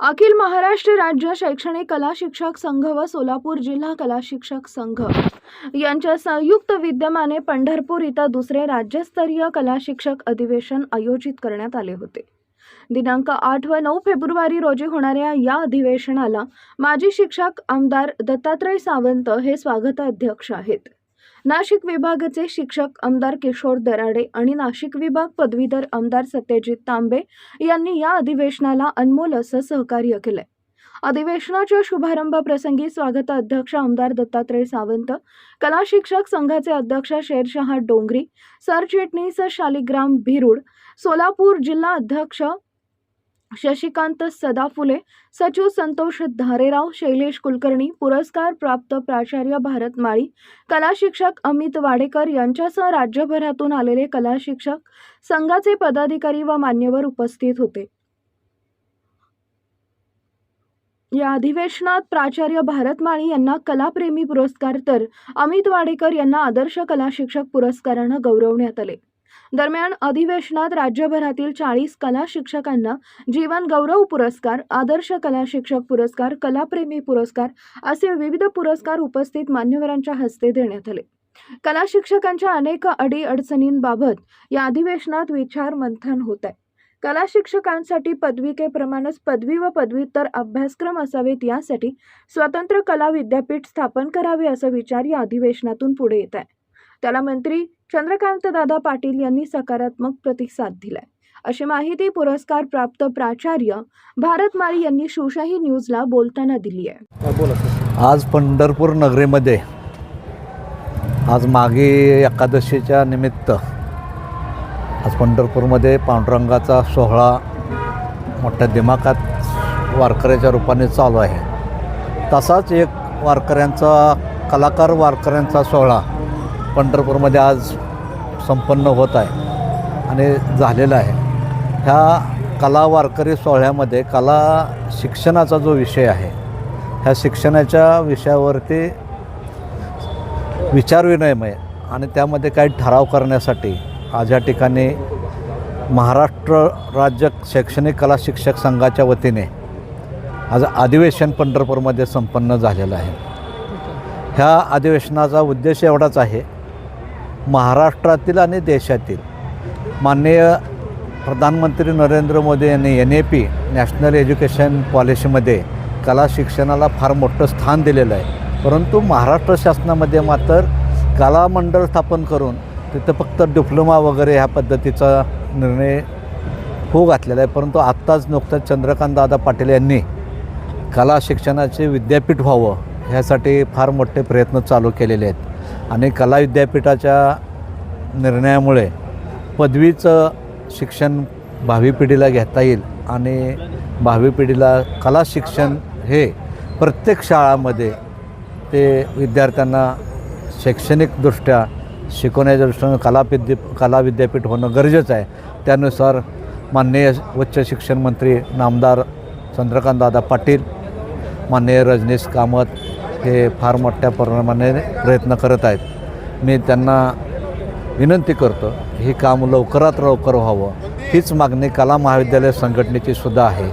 अखिल महाराष्ट्र राज्य शैक्षणिक कला शिक्षक संघ व सोलापूर जिल्हा कला शिक्षक संघ यांच्या संयुक्त विद्यमाने पंढरपूर इथं दुसरे राज्यस्तरीय कला शिक्षक अधिवेशन आयोजित करण्यात आले होते. दिनांक आठ व नऊ फेब्रुवारी रोजी होणाऱ्या या अधिवेशनाला माजी शिक्षक आमदार दत्तात्रय सावंत हे स्वागताध्यक्ष आहेत. नाशिक विभागाचे शिक्षक आमदार किशोर दराडे आणि नाशिक विभाग पदवीधर आमदार सत्यजित तांबे यांनी या अधिवेशनाला अनमोल असं सहकार्य केलंय. अधिवेशनाच्या शुभारंभ प्रसंगी स्वागताध्यक्ष आमदार दत्तात्रय सावंत कला शिक्षक संघाचे अध्यक्ष शेरशहा डोंगरी सरचिटणीस शालिग्राम भिरुड सोलापूर जिल्हा अध्यक्ष शशिकांत सदाफुले सचिव संतोष धारेराव शैलेश कुलकर्णी पुरस्कार प्राप्त प्राचार्य भारत माळी कला शिक्षक अमित वाडेकर यांच्यासह राज्यभरातून आलेले कला शिक्षक संघाचे पदाधिकारी व मान्यवर उपस्थित होते. या अधिवेशनात प्राचार्य भारत माळी यांना कलाप्रेमी पुरस्कार तर अमित वाडेकर यांना आदर्श कला शिक्षक पुरस्कारानं गौरवण्यात आले. दरम्यान अधिवेशनात राज्यभरातील चाळीस कला शिक्षकांना जीवन गौरव पुरस्कार आदर्श कला शिक्षक पुरस्कार कलाप्रेमी पुरस्कार असे विविध पुरस्कार उपस्थित मान्यवरांच्या हस्ते देण्यात आले. कला शिक्षकांच्या अनेक अडी अडचणींबाबत या अधिवेशनात विचार मंथन होत आहे. कला शिक्षकांसाठी पदविकेप्रमाणेच पदवी व पदव्युत्तर अभ्यासक्रम असावेत यासाठी स्वतंत्र कला विद्यापीठ स्थापन करावे असा विचार या अधिवेशनातून पुढे येत आहे. त्याला मंत्री चंद्रकांत दादा पाटील यांनी सकारात्मक प्रतिसाद दिलाय. अशी माहिती पुरस्कार प्राप्त प्राचार्य भारत माळी यांनी शिवशाही न्यूजला बोलताना दिली आहे. आज पंढरपूर नगरीमध्ये आज मागे एकादशीच्या निमित्त आज पंढरपूरमध्ये पांडुरंगाचा सोहळा मोठ्या दिमाखात वारकऱ्याच्या रूपाने चालू आहे. तसाच एक वारकऱ्यांचा कलाकार वारकऱ्यांचा सोहळा पंढरपूरमध्ये आज संपन्न होत आहे आणि झालेलं आहे. ह्या कला वारकरी सोहळ्यामध्ये कला शिक्षणाचा जो विषय आहे ह्या शिक्षणाच्या विषयावरती विचारविनिमय आणि त्यामध्ये काही ठराव करण्यासाठी आज या ठिकाणी महाराष्ट्र राज्य शैक्षणिक कला शिक्षक संघाच्या वतीने आज अधिवेशन पंढरपूरमध्ये संपन्न झालेलं आहे. ह्या अधिवेशनाचा उद्देश एवढाच आहे महाराष्ट्रातील आणि देशातील. माननीय प्रधानमंत्री नरेंद्र मोदी यांनी N E P national education पॉलिसीमध्ये कला शिक्षणाला फार मोठं स्थान दिलेलं आहे. परंतु महाराष्ट्र शासनामध्ये मात्र कला मंडळ स्थापन करून तिथं फक्त डिप्लोमा वगैरे ह्या पद्धतीचा निर्णय होऊ घातलेला आहे. परंतु आत्ताच नुकतंच चंद्रकांत दादा पाटील यांनी कला शिक्षणाचे विद्यापीठ व्हावं ह्यासाठी फार मोठे प्रयत्न चालू केलेले आहेत. आणि कला विद्यापीठाच्या निर्णयामुळे पदवीचं शिक्षण भावी पिढीला घेता येईल आणि भावी पिढीला कला शिक्षण हे प्रत्येक शाळामध्ये ते विद्यार्थ्यांना शैक्षणिकदृष्ट्या शिकवण्याच्या दृष्टीनं कला विद्या कला विद्यापीठ होणं गरजेचं आहे. त्यानुसार माननीय उच्च शिक्षण मंत्री नामदार चंद्रकांतदादा पाटील माननीय रजनीश कामत हे फार मोठ्या प्रमाणे प्रयत्न करत आहेत. मी त्यांना विनंती करतो हे काम लवकरात लवकर व्हावं. हीच मागणी कला महाविद्यालय संघटनेची सुद्धा आहे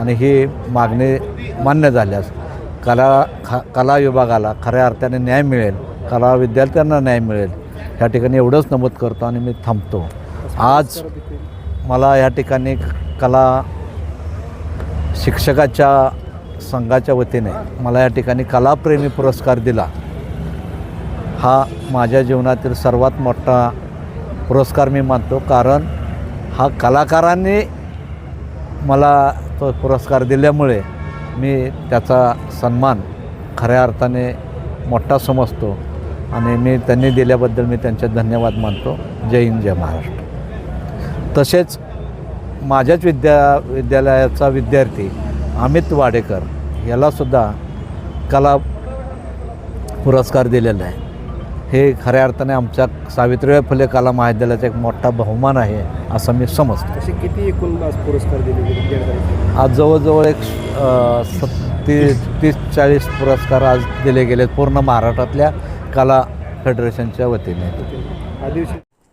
आणि ही मागणी मान्य झाल्यास कला खा कला विभागाला खऱ्या अर्थाने न्याय मिळेल कला विद्यार्थ्यांना न्याय मिळेल ह्या ठिकाणी एवढंच नमूद करतो आणि मी थांबतो. आज मला या ठिकाणी कला शिक्षकाच्या संघाच्या वतीने मला या ठिकाणी कलाप्रेमी पुरस्कार दिला. हा माझ्या जीवनातील सर्वात मोठा पुरस्कार मी मानतो कारण हा कलाकारांनी मला तो पुरस्कार दिल्यामुळे मी त्याचा सन्मान खऱ्या अर्थाने मोठा समजतो आणि मी त्यांनी दिल्याबद्दल मी त्यांचे धन्यवाद मानतो. जय हिंद जय महाराष्ट्र. तसेच माझ्याच विद्या विद्यालयाचा विद्यार्थी अमित वाडेकर यालासुद्धा कला पुरस्कार दिलेला आहे. हे खऱ्या अर्थाने आमच्या सावित्रीबाई फुले कला महाविद्यालयाचा एक मोठा बहुमान आहे असं मी समजतो. असे किती एकूण पुरस्कार दिले? आज जवळजवळ एक सत्तीस तीस चाळीस पुरस्कार आज दिले गेले पूर्ण महाराष्ट्रातल्या कला फेडरेशनच्या वतीने.